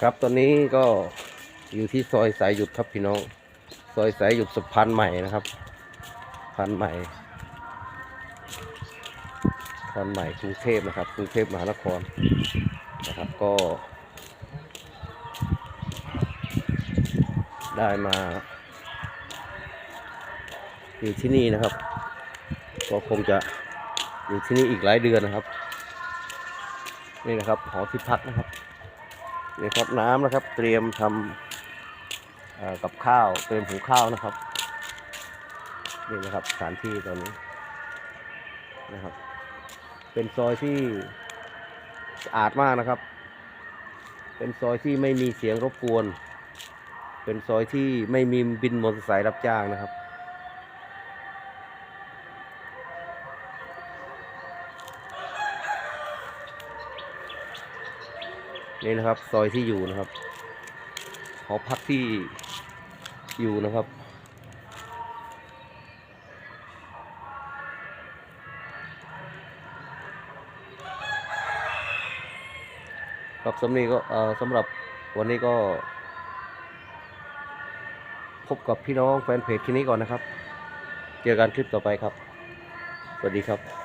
ครับตอนนี้ก็อยู่ที่ซอยสายหยุดครับพี่น้อง ซอยสายหยุดสะพานใหม่นะครับสะพานใหม่สะพานใหม่กรุงเทพนะครับกรุงเทพมหานครนะครับก็ ได้มาอยู่ที่นี่นะครับก็คงจะอยู่ที่นี่อีกหลายเดือนนะครับ นี่นะครับหอที่พักนะครับ นี่ครับน้ำนะครับ เตรียมทำกับข้าวเตรียมหุงข้าวนะครับนี่นะครับสถานที่ตอนนี้นะครับ เป็นซอยที่สะอาดมากนะครับ เป็นซอยที่ไม่มีเสียงรบกวน เป็นซอยที่ไม่มีบินมอเตอร์ไซค์รับจ้างนะครับ นี่นะครับ ซอยที่อยู่นะครับหอพักที่อยู่นะครับครับสำนีก็สำหรับวันนี้ก็ พบกับพี่น้องแฟนเพจที่นี้ก่อนนะครับ เจอกันคลิปต่อไปครับ สวัสดีครับ